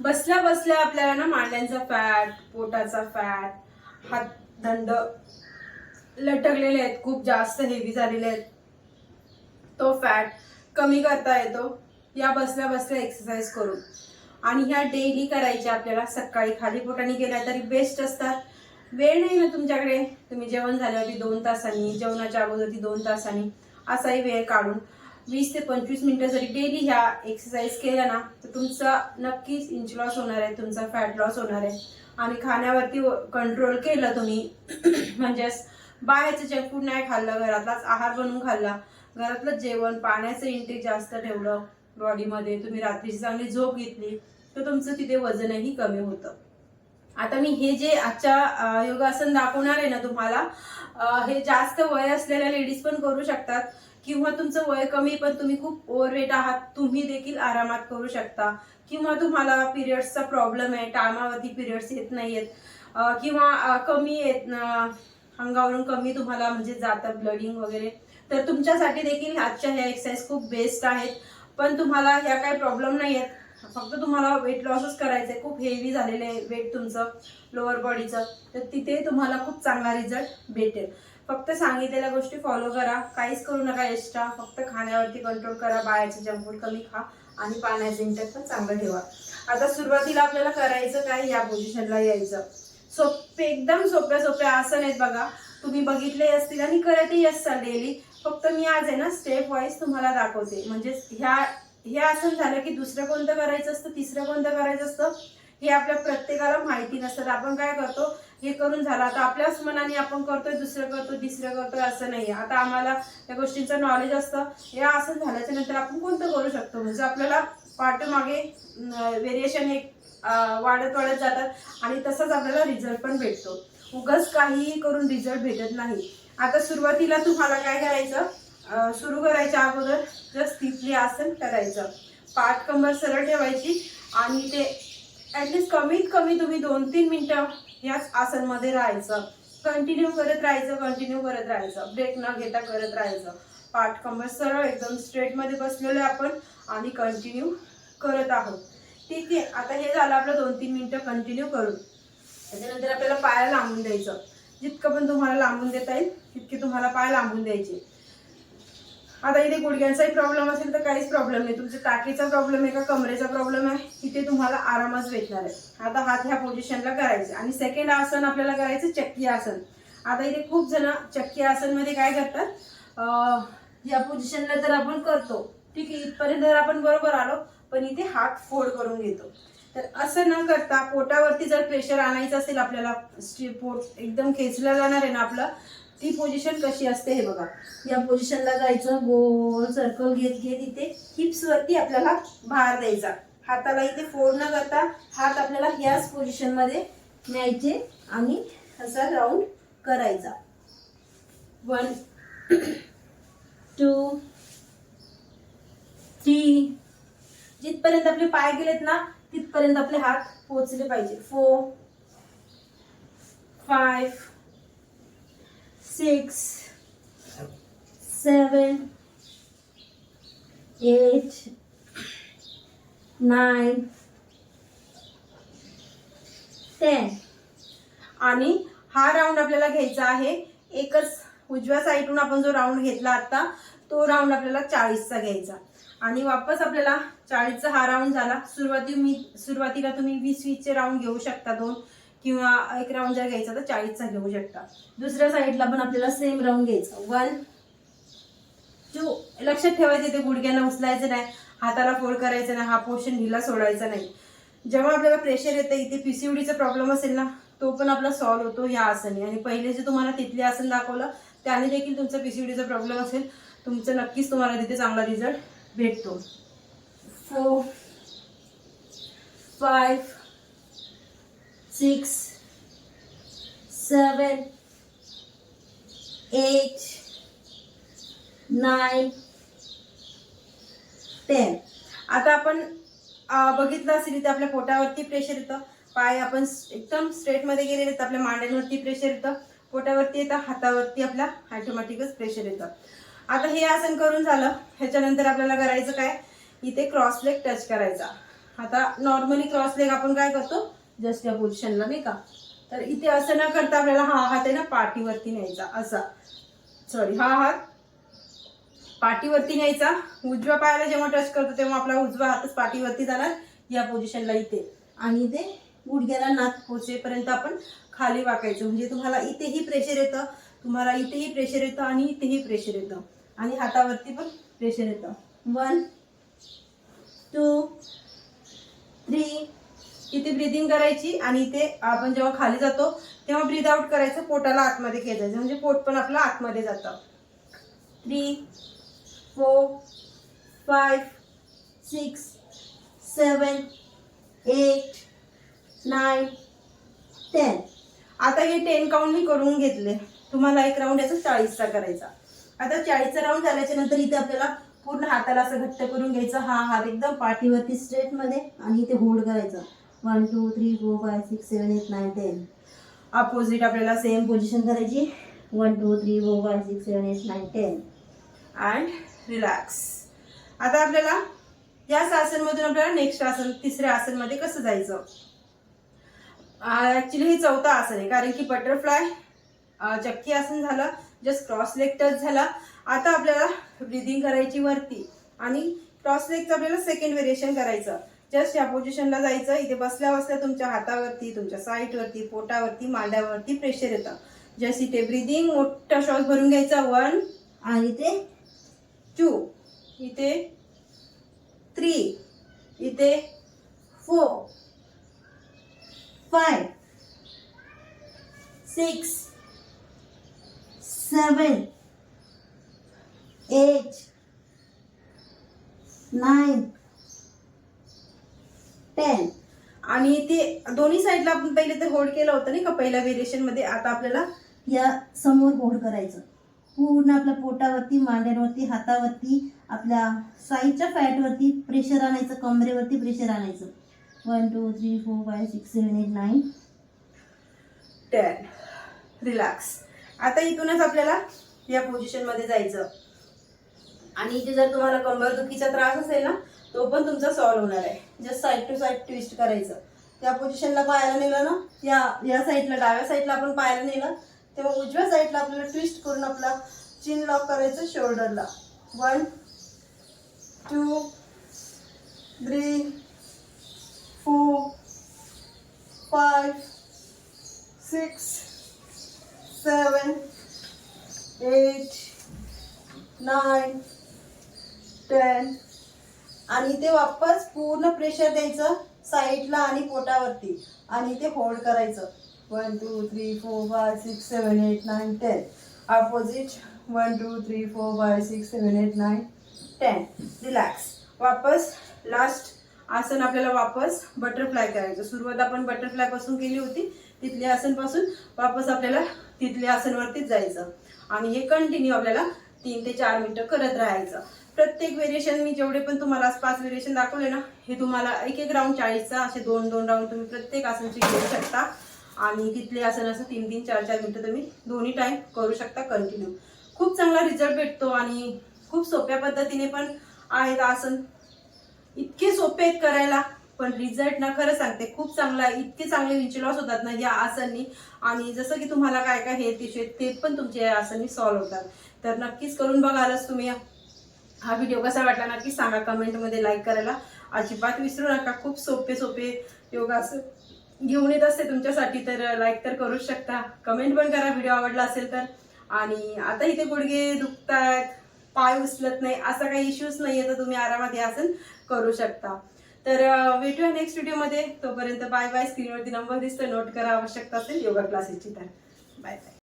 बसल्या बसल्या आपल्याला ना मांड्यांचा फॅट पोटाचा फॅट हात दंड लटकलेले आहेत खूप जास्त हेवी झालेले आहेत. तो फॅट कमी करता येतो. या बसल्या बसल्या एक्सरसाइज करून. आणि ह्या डेली करायच्या आपल्याला सकाळी खाली पोटाने केल्या तरी बेस्ट असतात. वेळ नाही ना तुमच्याकडे? तुम्ही जेवण झाल्यावरती दोन तासांनी जेवणाच्या अगोदरती दोन तासांनी असाही वेळ काढून वीस ते पंचवीस मिनिटं जरी डेली ह्या एक्सरसाइज केल्या ना तर तुमचा नक्कीच इंच लॉस होणार आहे तुमचा फॅट लॉस होणार आहे. आणि खाण्यावरती कंट्रोल केलं तुम्ही म्हणजेच बाहेरचं जंक फूड नाही खाल्लं घरातलाच आहार बनवून खाल्ला घरातलं जेवण पाण्याचं इंटेक जास्त ठेवलं बॉडीमध्ये तुम्ही रात्रीची चांगली झोप घेतली तर तुमचं तिथे वजनही कमी होतं. आता मी हे जे आजच्या योगासन दाखवणार आहे ना तुम्हाला हे जास्त वय असलेल्या लेडीज पण करू शकतात किंवा तुमचं वय कमी पण तुम्ही खूप ओव्हरवेट आहात तुम्ही देखील आरामात करू शकता. किंवा तुम्हाला पिरियड्सचा प्रॉब्लेम आहे टायमावरती पिरियड्स येत नाहीयेत आहेत किंवा कमी येत अंगावरून कमी तुम्हाला म्हणजे जातं ब्लडिंग वगैरे. तर तुमच्यासाठी देखील आजच्या ह्या एक्सरसाइज खूप बेस्ट आहेत. पण तुम्हाला ह्या काही प्रॉब्लेम नाही आहेत फक्त तुम्हाला वेट लॉसच करायचं आहे खूप हेवी झालेलं आहे वेट तुमचं लोअर बॉडीचं तर तिथे तुम्हाला खूप चांगला रिझल्ट भेटेल. फक्त सांगितलेल्या गोष्टी फॉलो करा. काहीच करू नका एक्स्ट्रा फक्त खाण्यावरती कंट्रोल करा. बाहेरचे जंक फूड कमी खा आणि पाण्याचं इंटेक पण चांगलं ठेवा. आता सुरुवातीला आपल्याला करायचं काय? या पोझिशनला यायचं. सोपे एकदम सोप्या सोप्या. आसन आहेत बघा. तुम्ही बघितले असतील आणि करतही असाल डेली फक्त मी आज आहे ना स्टेप वाईज तुम्हाला दाखवते. म्हणजे ह्या हे आसन झालं की दुसरं कोणतं करायचं असतं तिसरं कोणतं करायचं असतं हे आपल्या प्रत्येकाला माहिती नसतं. तर आपण काय करतो? हे करून झालं. आता आपल्याच मनाने आपण करतोय दुसरं करतो तिसरं करतोय असं नाही. आता आम्हाला या गोष्टींचं नॉलेज असतं. हे आसन झाल्याच्यानंतर आपण कोणतं करू शकतो? म्हणजे आपल्याला पाठमागे व्हेरिएशन एक वाढत वाढत जातात आणि तसंच आपल्याला रिझल्ट पण भेटतो. उगाच काहीही करून रिझल्ट भेटत नाही. आता सुरुवातीला तुम्हाला काय करायचं? सुरू करायच्या अगोदर जस्ट स्थितली आसन करायचं. पाठ कंबर सरळ ठेवायची आणि ते ॲटलिस्ट कमीत कमी तुम्ही दोन तीन मिनटं याच आसनमध्ये राहायचं. कंटिन्यू करत राहायचं कंटिन्यू करत राहायचं. ब्रेक न घेता करत राहायचं. पाठ कंबर सरळ एकदम स्ट्रेटमध्ये बसलेलो आहे आपण आणि कंटिन्यू करत आहोत. ठीक आहे आता हे झालं आपलं दोन तीन मिनटं कंटिन्यू करून. त्याच्यानंतर आपल्याला पाया लांबून द्यायचं. जितकं पण तुम्हाला लांबून देता येईल तितके तुम्हाला पाय लांबून द्यायचे. आता इथे गुडघ्यांचाही प्रॉब्लेम असेल तर काहीच प्रॉब्लेम नाही. तुमचा टाकीचा प्रॉब्लेम आहे का कमरेचा प्रॉब्लेम आहे? तिथे तुम्हाला आरामच भेटणार आहे. आता हात ह्या पोझिशनला करायचं. आणि सेकंड आसन आपल्याला करायचं चक्की आसन. आता इथे खूप जण चक्की आसनमध्ये काय करतात? या पोझिशनला तर आपण करतो ठीक आहे इथपर्यंत जर आपण बरोबर आलो पण इथे हात फोड करून घेतो. तर असं न करता पोटावरती जर प्रेशर आणायचं असेल आपल्याला पोट एकदम खेचलं जाणार आहे ना आपलं ती पोझिशन कशी असते हे बघा. या पोझिशनला जायचं गोल सर्कल घेत घेत इथे हिप्स वरती आपल्याला भार द्यायचा. हाताला इथे फोड न करता हात आपल्याला ह्याच पोझिशनमध्ये न्यायचे आणि असा राऊंड करायचा. वन टू थ्री जिथपर्यंत आपले पाय गेलेत ना तिथपर्यंत आपले हात पोचले पाहिजे. Four five six, seven eight, nine ten आणि हा राऊंड आपल्याला घ्यायचा आहे. एकच उजव्या साईडून आपण जो राऊंड घेतला आता तो राऊंड आपल्याला चाळीसचा घ्यायचा. आणि वापस आपल्याला चाळीसचा हा राऊंड झाला. सुरुवाती मी सुरुवातीला तुम्ही वीस वीसचे राऊंड घेऊ शकता दोन. किंवा एक राऊंड जर घ्यायचा तर चाळीसचा घेऊ शकता. दुसऱ्या साईडला पण आपल्याला सेम राऊंड घ्यायचा. वन टू लक्षात ठेवायचं ते गुडघ्यांना उचलायचं नाही हाताला फोल्ड करायचं नाही हा पोर्शन ढिला सोडायचा नाही. जेव्हा आपल्याला प्रेशर येतं इथे पीसीओडीचा प्रॉब्लेम असेल ना तो पण आपला सॉल्व्ह होतो या आसने. आणि पहिले जे तुम्हाला तिथले आसन दाखवलं त्याने देखील तुमचा पीसीओडीचा प्रॉब्लेम असेल. तुमचं नक्कीच तुम्हाला तिथे चांगला रिझल्ट भेटतो. Four five six seven eight, nine ten. आता आपण बघितलं असेल इथे आपल्या पोटावरती प्रेशर येतं. पाय आपण एकदम स्ट्रेटमध्ये गेलेले तर आपल्या मांड्यांवरती प्रेशर येतं. पोटावरती येतं. हातावरती आपल्या ऑटोमॅटिकच प्रेशर येतं. आता हे आसन करून झालं. ह्याच्यानंतर आपल्याला करायचं काय? इथे क्रॉस लेग टच करायचा. आता नॉर्मली क्रॉस लेग आपण काय करतो? जस्ट या पोझिशनला नाही का? तर इथे असं न करता आपल्याला हा हात आहे ना पाठीवरती न्यायचा असा. सॉरी हा हात पाठीवरती न्यायचा. उजव्या पायाला जेव्हा टच करतो तेव्हा आपला उजवा हातच पाठीवरती जाणार या पोझिशनला इथे. आणि इथे गुडघ्याला नाक पोचेपर्यंत आपण खाली वाकायचं. म्हणजे तुम्हाला इथेही प्रेशर येतं तुम्हाला इथेही प्रेशर येतं आणि इथेही प्रेशर येतं. आणि हातावरती पण प्रेशर येतं. वन टू थ्री किती ब्रिदिंग करायची आणि इथे आपण जेव्हा खाली जातो तेव्हा ब्रीद आउट करायचं पोटाला आतमध्ये खेचायचं. म्हणजे पोट पण आपलं आतमध्ये जातं. Three four five six seven eight nine ten आता हे टेन काउंट मी करून घेतले. तुम्हाला एक राऊंड याचा चाळीसचा करायचा. आता चाळीसचा राऊंड झाल्याच्यानंतर इथे आपल्याला पूर्ण हाताला असं घट्ट करून घ्यायचं. हा हात एकदम पाठीवरती स्ट्रेटमध्ये आणि इथे होल्ड करायचं. One two three four five six seven eight nine ten opposite आपल्याला सेम पोझिशन करायची. One two three four five six seven eight nine ten and relax आता आपल्याला याच आसनमधून आपल्याला नेक्स्ट आसन तिसऱ्या आसनमध्ये कसं जायचं? ॲक्च्युली हे चौथं आसन आहे कारण की बटरफ्लाय चक्की आसन झालं जस्ट क्रॉस लेग टच झाला. आता आपल्याला ब्रिदिंग करायची वरती. आणि क्रॉस लेगचं आपल्याला सेकंड व्हेरिएशन करायचं. जस्ट या पोझिशनला जायचं. इथे बसल्या बसल्या तुमच्या हातावरती तुमच्या साईटवरती पोटावरती मांड्यावरती प्रेशर येतं. जस्ट इथे ब्रिदिंग मोठा श्वास भरून घ्यायचा. वन आणि इथे? टू इथे थ्री इथे four five six seven eight nine ten आणि ते दोन्ही साईडला आपण पहिले ते होल्ड केलं होतं नाही का? पहिल्या व्हेरिएशनमध्ये आता आपल्याला या समोर होल्ड करायचं. पूर्ण आपल्या पोटावरती मांड्यांवरती हातावरती आपल्या साईडच्या फॅटवरती प्रेशर आणायचं कमरेवरती प्रेशर आणायचं. One two three four five six seven eight nine ten relax आता इथूनच आपल्याला या पोझिशनमध्ये जायचं. आणि इथे जर तुम्हाला कंबरदुखीचा त्रास असेल ना तो पण तुमचा सॉल्व्ह होणार आहे. Just side to side twist करायचं. त्या पोझिशनला पायाला नेलं ना या या साईडला डाव्या साईडला आपण पायाला नेलं तेव्हा उजव्या साईडला आपल्याला ट्विस्ट करून आपला चिन लॉक करायचं शोल्डरला one two three four five six seven eight nine ten आणि ते वापस पूर्ण प्रेशर द्यायचं साईडला आणि पोटावरती. आणि ते होल्ड करायचं. One two three four five six seven eight nine ten opposite one two three four five six seven eight nine ten relax वापस. लास्ट आसन आपल्याला वापस बटरफ्लाय करायचं. सुरुवात आपण बटरफ्लायपासून केली होती. तिथल्या आसनपासून वापस आपल्याला तिथल्या आसनवरतीच जायचं. आणि हे कंटिन्यू आपल्याला तीन ते चार मिनटं करत राहायचं. प्रत्येक व्हेरिएशन मी जेवढे पण तुम्हाला पाच व्हेरिएशन दाखवले ना हे तुम्हाला एक एक राऊंड चाळीसचा असे दोन दोन राऊंड तुम्ही प्रत्येक आसनची घेऊ शकता. आणि तिथले आसन असं तीन तीन चार चार मिनटं तुम्ही दोन्ही टाईम करू शकता कंटिन्यू खूप चांगला रिझल्ट भेटतो आणि खूप सोप्या पद्धतीने पण आहेत आसन. इतके सोपे आहेत करायला पण रिझल्ट ना खरं सांगते खूप चांगला आहे इतके चांगले विंची लॉस होतात ना या आसननी. आणि जसं की तुम्हाला काय काय हेल्थ इश्यू आहेत ते पण तुमचे या आसननी सॉल्व्ह होतात. तर नक्कीच करून बघालच तुम्ही हा व्हिडिओ कसा वाटला नक्की सांगा कमेंटमध्ये लाईक करायला. अजिबात विसरू नका खूप सोपे सोपे योगासन घेऊन येत असते तुमच्यासाठी तर लाईक तर करूच शकता. कमेंट पण करा व्हिडिओ आवडला असेल तर. आणि आता इथे गुडघे दुखतात पाय उचलत नाही असा काही इश्यूज आहे तर तुम्ही आरामात हे आसन करू शकता. तर भेटूया नेक्स्ट व्हिडिओमध्ये तोपर्यंत बाय बाय स्क्रीनवरती नंबर दिसतं नोट करा आवश्यकता असेल योगा क्लासेसची तर. Bye bye